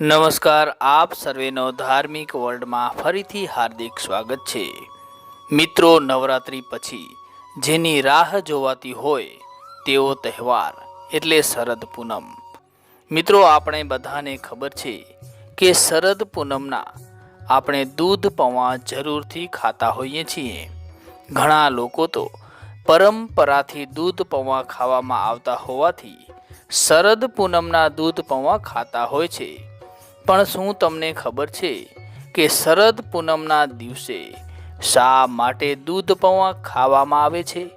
નમસ્કાર, આપ સર્વેનો ધાર્મિક વર્લ્ડમાં ફરીથી હાર્દિક સ્વાગત છે. મિત્રો, નવરાત્રિ પછી જેની રાહ જોવાતી હોય તેવો તહેવાર એટલે શરદ પૂનમ. મિત્રો, આપણે બધાને ખબર છે કે શરદ પૂનમના આપણે દૂધ પૌવા જરૂરથી ખાતા હોઈએ છીએ. ઘણા લોકો તો પરંપરાથી દૂધ પૌવા ખાવામાં આવતા હોવાથી શરદ પૂનમના દૂધ પૌવા ખાતા હોય છે. પણ શું તમને ખબર છે કે શરદ પૂનમના દિવસે શા માટે દૂધ પૌવા ખાવામાં આવે છે?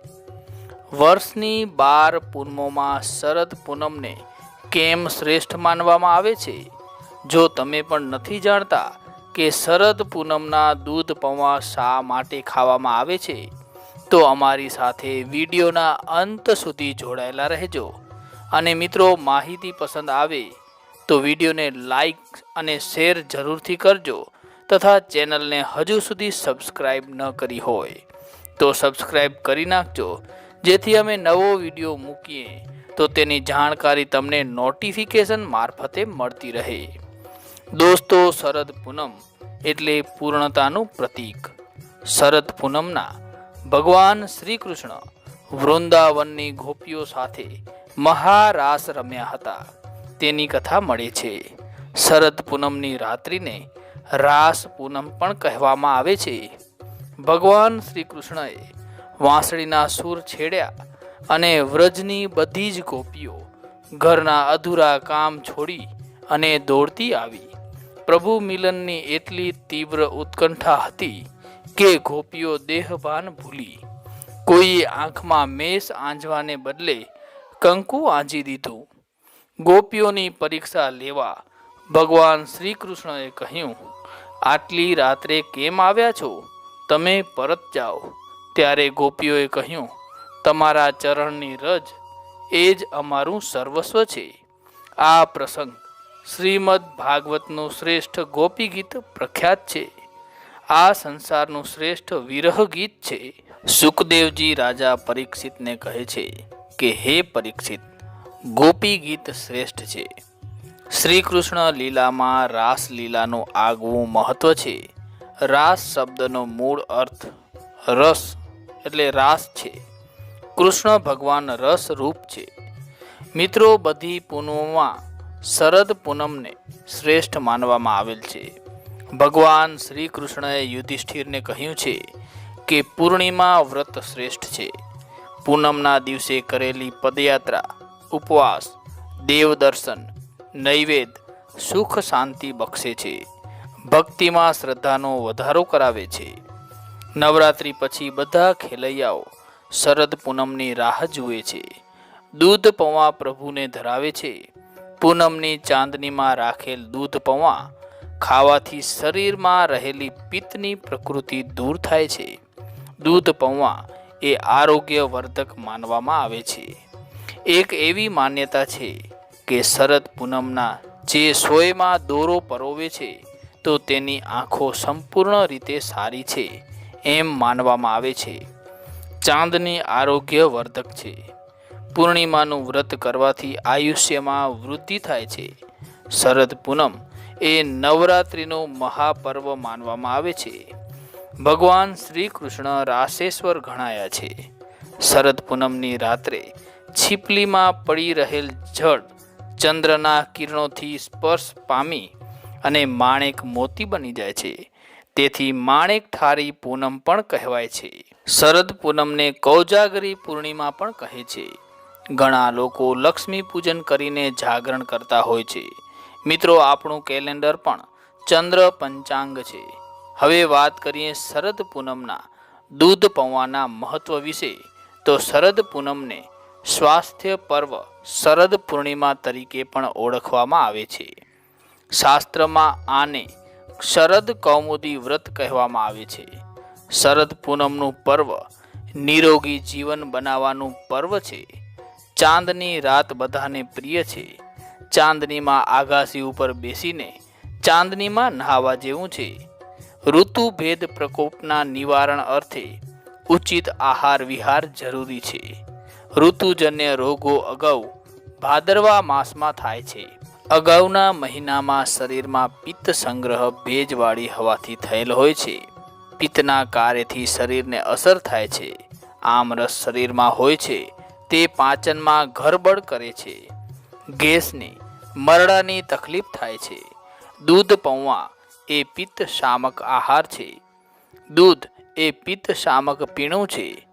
વર્ષની બાર પૂનમોમાં શરદ પૂનમને કેમ શ્રેષ્ઠ માનવામાં આવે છે? જો તમે પણ નથી જાણતા કે શરદ પૂનમના દૂધ પૌવા શા માટે ખાવામાં આવે છે, તો અમારી સાથે વિડીયોના અંત સુધી જોડાયેલા રહેજો. અને મિત્રો, માહિતી પસંદ આવે તો વિડીયોને લાઈક અને શેર જરૂરથી કરજો તથા ચેનલને હજુ સુધી સબસ્ક્રાઈબ ન કરી હોય તો સબસ્ક્રાઈબ કરી નાખજો. જેથી અમે નવો વીડિયો મૂકીએ તો તેની જાણકારી તમને નોટિફિકેશન મારફતે મળતી રહે. દોસ્તો, શરદ પૂનમ એટલે પૂર્ણતાનું પ્રતીક. શરદ પૂનમના ભગવાન શ્રી કૃષ્ણ વૃંદાવનની ગોપીઓ સાથે મહારાસ રમ્યા હતા. તેની કથા મળે છે. શરદ પૂનમની રાત્રિને રાસ પૂનમ પણ કહેવામાં આવે છે. ભગવાન શ્રી કૃષ્ણએ વાંસળીના સૂર છેડ્યા અને વ્રજની બધી જ ગોપીઓ ઘરના અધૂરા કામ છોડી અને દોડતી આવી. પ્રભુ મિલનની એટલી તીવ્ર ઉત્કંઠા હતી કે ગોપીઓ દેહભાન ભૂલી કોઈ આંખમાં મેષ આંજવાને બદલે કંકુ આંજી દીધું. ગોપીઓની પરીક્ષા લેવા ભગવાન શ્રી કૃષ્ણએ કહ્યું, આટલી રાત્રે કેમ આવ્યા છો? તમે પરત જાઓ. ત્યારે ગોપીઓએ કહ્યું, તમારા ચરણની રજ એ જ અમારું સર્વસ્વ છે. આ પ્રસંગ શ્રીમદ ભાગવતનું શ્રેષ્ઠ ગોપી ગીત પ્રખ્યાત છે. આ સંસારનું શ્રેષ્ઠ વિરહ ગીત છે. સુખદેવજી રાજા પરીક્ષિતને કહે છે કે, હે પરીક્ષિત ગોપી ગીત શ્રેષ્ઠ છે. શ્રી કૃષ્ણ લીલામાં રાસ લીલાનું આગવું મહત્વ છે. રાસ શબ્દનો મૂળ અર્થ રસ એટલે રાસ છે. કૃષ્ણ ભગવાન રસ રૂપ છે. મિત્રો, બધી પૂનમમાં શરદ પૂનમને શ્રેષ્ઠ માનવામાં આવેલ છે. ભગવાન શ્રી કૃષ્ણએ યુધિષ્ઠિરને કહ્યું છે કે પૂર્ણિમા વ્રત શ્રેષ્ઠ છે. પૂનમના દિવસે કરેલી પદયાત્રા ઉપવાસ દેવદર્શન નૈવેદ સુખ શાંતિ બક્ષે છે. ભક્તિમાં શ્રદ્ધાનો વધારો કરાવે છે. નવરાત્રિ પછી બધા ખેલૈયાઓ શરદ પૂનમની રાહ જુએ છે. દૂધ પૌવા પ્રભુને ધરાવે છે. પૂનમની ચાંદનીમાં રાખેલ દૂધ પૌવા ખાવાથી શરીરમાં રહેલી પિત્તની પ્રકૃતિ દૂર થાય છે. દૂધ પૌવા એ આરોગ્યવર્ધક માનવામાં આવે છે. એક એવી માન્યતા છે કે શરદ પૂનમના જે સોયમાં દોરો પરોવે છે, તો તેની આંખો સંપૂર્ણ રીતે સારી છે એમ માનવામાં આવે છે. ચાંદની આરોગ્યવર્ધક છે. પૂર્ણિમાનું વ્રત કરવાથી આયુષ્યમાં વૃદ્ધિ થાય છે. શરદ પૂનમ એ નવરાત્રિનું મહાપર્વ માનવામાં આવે છે. ભગવાન શ્રી કૃષ્ણ રાસેશ્વર ગણાયા છે. શરદ પૂનમની રાત્રે છીપલીમાં પડી રહેલ જળ ચંદ્રના કિરણોથી સ્પર્શ પામી અને માણેક મોતી બની જાય છે. તેથી માણેક ઠારી પૂનમ પણ કહેવાય છે. શરદ પૂનમને કૌજાગરી પૂર્ણિમા પણ કહે છે. ઘણા લોકો લક્ષ્મી પૂજન કરીને જાગરણ કરતા હોય છે. મિત્રો, આપણું કેલેન્ડર પણ ચંદ્ર પંચાંગ છે. હવે વાત કરીએ શરદ પૂનમના દૂધ પૌવાના મહત્વ વિશે. તો શરદ પૂનમને સ્વાસ્થ્ય પર્વ શરદ પૂર્ણિમા તરીકે પણ ઓળખવામાં આવે છે. શાસ્ત્રમાં આને શરદ કૌમુદી વ્રત કહેવામાં આવે છે. શરદ પૂનમનું પર્વ નિરોગી જીવન બનાવવાનું પર્વ છે. ચાંદની રાત બધાને પ્રિય છે. ચાંદનીમાં આગાસી ઉપર બેસીને ચાંદનીમાં નહાવા જેવું છે. ઋતુભેદ પ્રકોપના નિવારણ અર્થે ઉચિત આહાર વિહાર જરૂરી છે. ઋતુજન્ય રોગો અગાઉ ભાદરવા માસમાં થાય છે. અગાઉના મહિનામાં શરીરમાં પિત્ત સંગ્રહ ભેજવાળી હવાથી થયેલ હોય છે. પિત્તના કાર્યથી શરીરને અસર થાય છે. આમ રસ શરીરમાં હોય છે. તે પાચનમાં ગરબડ કરે છે. ગેસની મરડાની તકલીફ થાય છે. દૂધ પૌવા એ પિત્ત શામક આહાર છે. દૂધ એ પિત્ત શામક પીણું છે.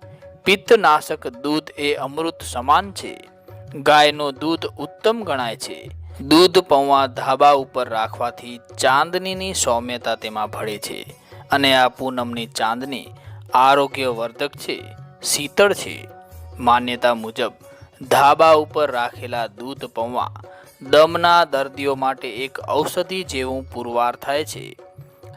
પિત્તનાશક દૂધ એ અમૃત સમાન છે. ગાયનું દૂધ ઉત્તમ ગણાય છે. દૂધ પૌવા ધાબા ઉપર રાખવાથી ચાંદનીની સૌમ્યતા તેમાં ભળે છે અને આ પૂનમની ચાંદની આરોગ્યવર્ધક છે, શીતળ છે. માન્યતા મુજબ, ધાબા ઉપર રાખેલા દૂધ પૌવા દમના દર્દીઓ માટે એક ઔષધિ જેવું પુરવાર થાય છે.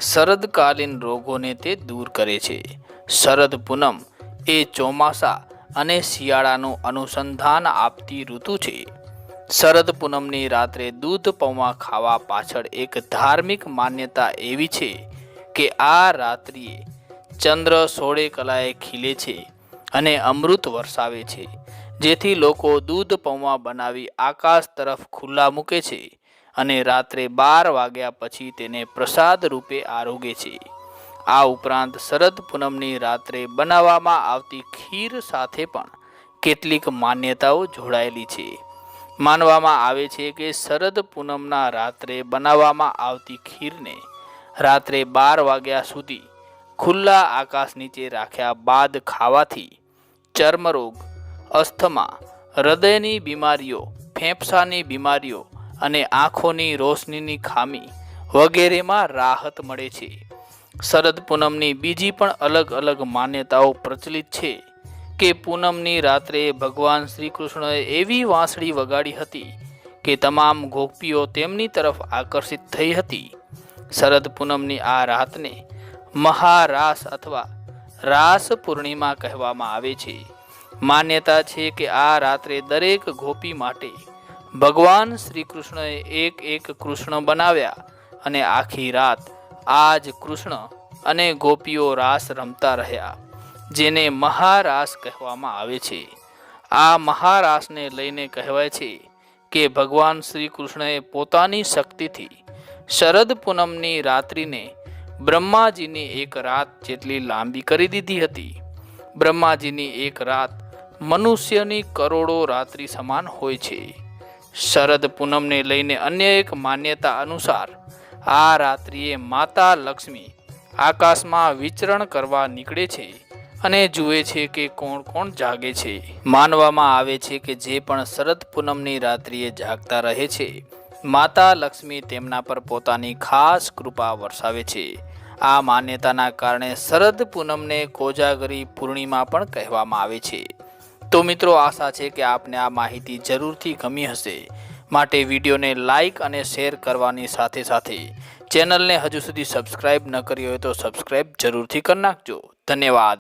શરદકાલીન રોગોને તે દૂર કરે છે. શરદ પૂનમ એ ચોમાસા અને શિયાળાનું અનુસંધાન આપતી ઋતુ છે. શરદ પૂનમની રાત્રે દૂધ પૌવા ખાવા પાછળ એક ધાર્મિક માન્યતા એવી છે કે આ રાત્રિએ ચંદ્ર સોળે કલાએ ખીલે છે અને અમૃત વરસાવે છે, જેથી લોકો દૂધ પૌવા બનાવી આકાશ તરફ ખુલ્લા મૂકે છે અને રાત્રે બાર વાગ્યા પછી તેને પ્રસાદ રૂપે આરોગે છે. આ ઉપરાંત શરદ પૂનમની રાત્રે બનાવવામાં આવતી ખીર સાથે પણ કેટલીક માન્યતાઓ જોડાયેલી છે. માનવામાં આવે છે કે શરદ પૂનમના રાત્રે બનાવવામાં આવતી ખીરને રાત્રે બાર વાગ્યા સુધી ખુલ્લા આકાશ નીચે રાખ્યા બાદ ખાવાથી ચર્મરોગ, અસ્થમા, હૃદયની બીમારીઓ, ફેફસાની બીમારીઓ અને આંખોની રોશનીની ખામી વગેરેમાં રાહત મળે છે. શરદ પૂનમની બીજી પણ અલગ અલગ માન્યતાઓ પ્રચલિત છે કે પૂનમની રાત્રે ભગવાન શ્રી કૃષ્ણએ એવી વાંસળી વગાડી હતી કે તમામ ગોપીઓ તેમની તરફ આકર્ષિત થઈ હતી. શરદ પૂનમની આ રાતને મહારાસ અથવા રાસ પૂર્ણિમા કહેવામાં આવે છે. માન્યતા છે કે આ રાત્રે દરેક ગોપી માટે ભગવાન શ્રી કૃષ્ણએ એક એક કૃષ્ણ બનાવ્યા અને આખી રાત આ જ કૃષ્ણ અને ગોપીઓ રાસ રમતા રહ્યા, જેને મહારાસ કહેવામાં આવે છે. આ મહારાસને લઈને કહેવાય છે કે ભગવાન શ્રી કૃષ્ણએ પોતાની શક્તિથી શરદ પૂનમની રાત્રિને બ્રહ્માજીની એક રાત જેટલી લાંબી કરી દીધી હતી. બ્રહ્માજીની એક રાત મનુષ્યની કરોડો રાત્રિ સમાન હોય છે. શરદ પૂનમને લઈને અન્ય એક માન્યતા અનુસાર આ રાત્રિએ માતા લક્ષ્મી આકાશમાં વિચરણ કરવા નીકળે છે અને જુએ છે કે કોણ કોણ જાગે છે. માનવામાં આવે છે કે જે પણ શરદ પૂનમની રાત્રિએ જાગતા રહે છે, માતા લક્ષ્મી તેમના પર પોતાની ખાસ કૃપા વરસાવે છે. આ માન્યતાના કારણે શરદ પૂનમને કોજાગરી પૂર્ણિમા પણ કહેવામાં આવે છે. તો મિત્રો આશા છે કે આપને આ માહિતી જરૂરથી ગમી હશે. માટે વિડીયોને લાઇક અને શેર કરવાની સાથે સાથે ચેનલને હજુ સુધી સબસ્ક્રાઇબ ન કરી હોય તો સબસ્ક્રાઇબ જરૂરથી કરી નાખજો. ધન્યવાદ.